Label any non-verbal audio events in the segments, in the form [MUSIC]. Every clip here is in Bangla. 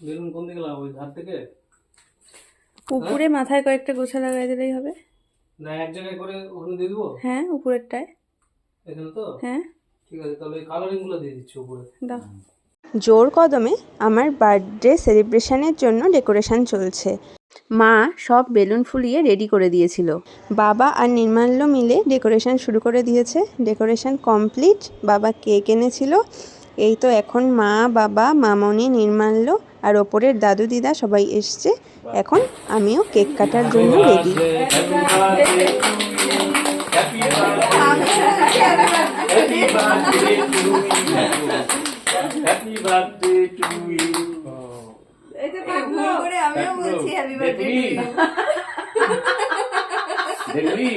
বেলুন কোন দিকে লাগাবো ওই ধার থেকে? উপরে মাথায় কয়েকটা গোছা লাগাই দিলেই হবে। না এক জায়গায় করে ওখানে দিয়ে দিবো? হ্যাঁ উপরেরটায়। এখানে তো? হ্যাঁ। ঠিক আছে তাহলে ওই কালারিংগুলো দিয়ে দিচ্ছি উপরে। দাও। জোর কদমে আমার বার্থডে সেলিব্রেশনের জন্য ডেকোরেশন চলছে। মা সব বেলুন ফুলিয়ে রেডি করে দিয়েছিল। বাবা আর নির্মাল্য মিলে ডেকোরেশন শুরু করে দিয়েছে। ডেকোরেশন কমপ্লিট বাবা কেক এনেছিল। এই তো এখন মা বাবা মামনি নির্মাল্য আর ওপরের দাদু দিদা সবাই এসছে। এখন আমিও কেক কাটার জন্য ready. Happy birthday to you আমিও বলছি হ্যাপি দেখলি দেখলি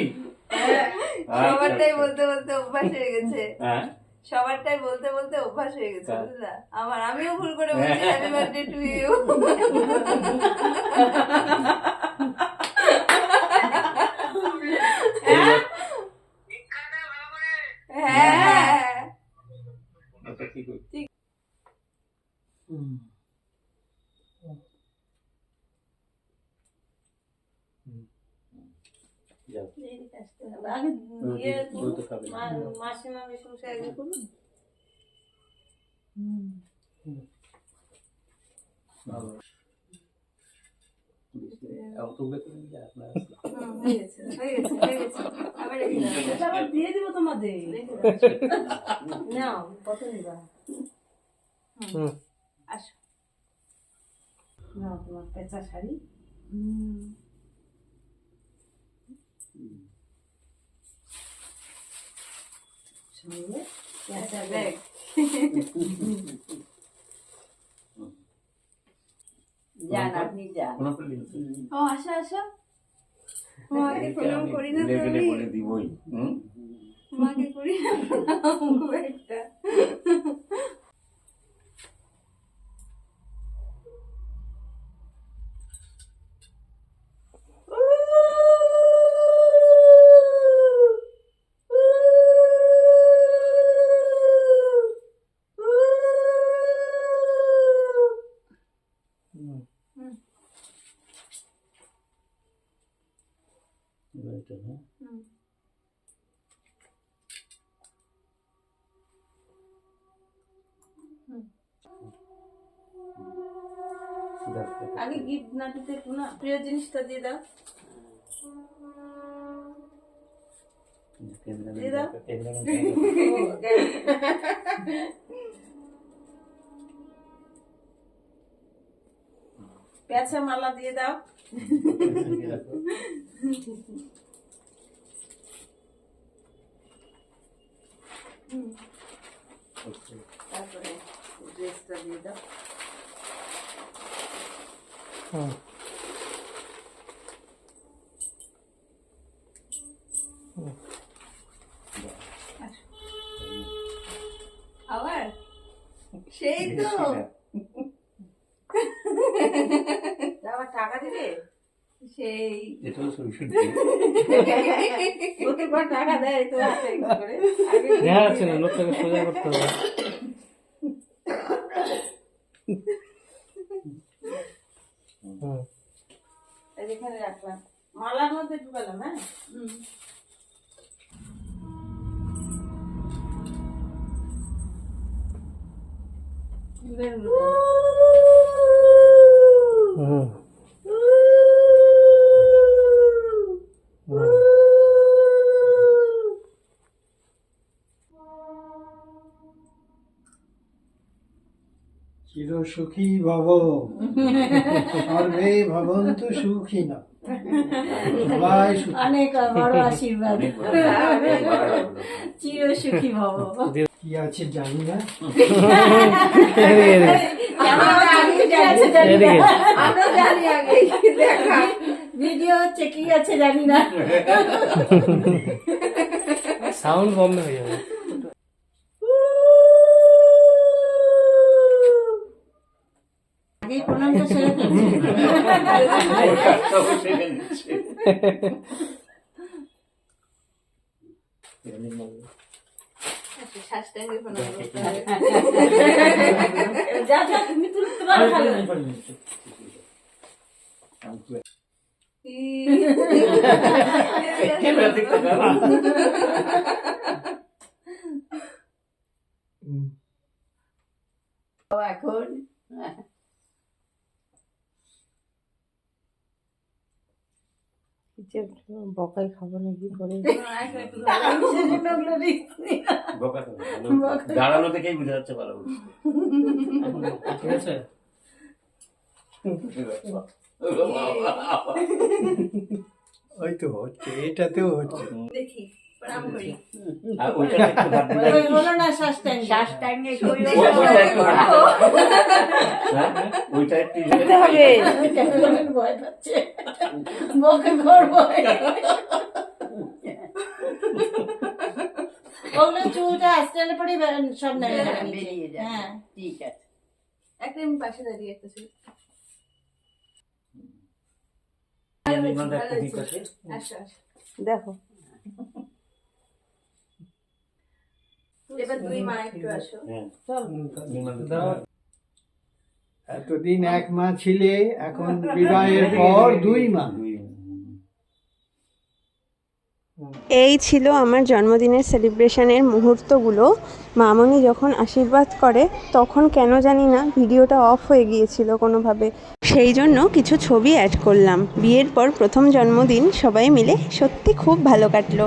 সবারটাই বলতে বলতে অভ্যাস হয়ে গেছে। হ্যাঁ? সবারটাই বলতে বলতে অভ্যাস হয়ে গেছে হ্যাঁ। বুঝলা? আমার আমিও ভুল করে বলছি হ্যাপি বার্থডে টু ইউ হ্যাঁ। আচ্ছা ঠিক আছে যাও আগে রুটি ইয়ে রুটি খাবে না। মা- মাসিমা মেশমশাই আগে করুন ভালো অত বেতন নিয়ে আপনার হয়ে গেছে হয়ে গেছে হয়ে গেছে আবার দিয়ে দিব তোমাদের। নাও কত নিবা। হুম। আসো। না তোমার পেঁচা শাড়ি। সঙ্গে আচ্ছা ব্যাগ যান আপনি যান ও আসো আসো। তোমাকে প্রণাম করি না তো লেভেলে আমি বলে দিবই। হুম। তোমাকে করি না প্রণাম খুব একটা এটা হ্যাঁ? দাও। আগে গিফট না দিতে একটু না প্রিয় জিনিসটা দিয়ে দাও। দিয়ে দাও। [LAUGHS] পেঁচা মালা দিয়ে দাও। তারপরে ড্রেসটা দিয়ে দাও আবার সেই তো আবার টাকা দিবে? সেই এটাও সলিউশন প্রত্যেকবার টাকা দেয় তো হাতে করে? আগে দেখা না লোকটাকে সোজা করতে হবে। এই এখানে রাখলাম। মালার মধ্যে ঢুকালাম হ্যাঁ? হুম। চির সুখী ভব। সর্বে ভবন্তু সুখী। না সবাই অনেক বড় আশীর্বাদ। চির সুখী ভব। কি আছে জানি না। আমরা জানি আগে দেখা ভিডিও হচ্ছে কি আছে জানি না। সাউন্ড বন্ধ হয়ে যাবে। আগে প্রণামটা সেরে যা বকাই খাব নাকি করে। [LAUGHS] দাঁড়ানো থেকেই বোঝা যাচ্ছে ভালো ঠিক আছে। ওই তো হচ্ছে এটাতেও হচ্ছে। দেখি হ্যাঁ? ওগুলো চুলটা আস্তে আস্তে পরে সব নেমে যাবে। হ্যাঁ। ঠিক আছে একটা পাশে দাঁড়িয়ে একটা দিক আছে। আসো আসো দেখো। এবার দুই মা একটু আসো। হ্যাঁ। এতদিন এক মা ছিলে এখন [LAUGHS] বিবাহের পর দুই মা দুই এই ছিল আমার জন্মদিনের সেলিব্রেশনের মুহূর্তগুলো। মামনি যখন আশীর্বাদ করে, তখন কেন জানি না ভিডিওটা অফ হয়ে গিয়েছিল কোনোভাবে। সেই জন্য কিছু ছবি অ্যাড করলাম। বিয়ের পর প্রথম জন্মদিন সবাই মিলে সত্যি খুব ভালো কাটলো।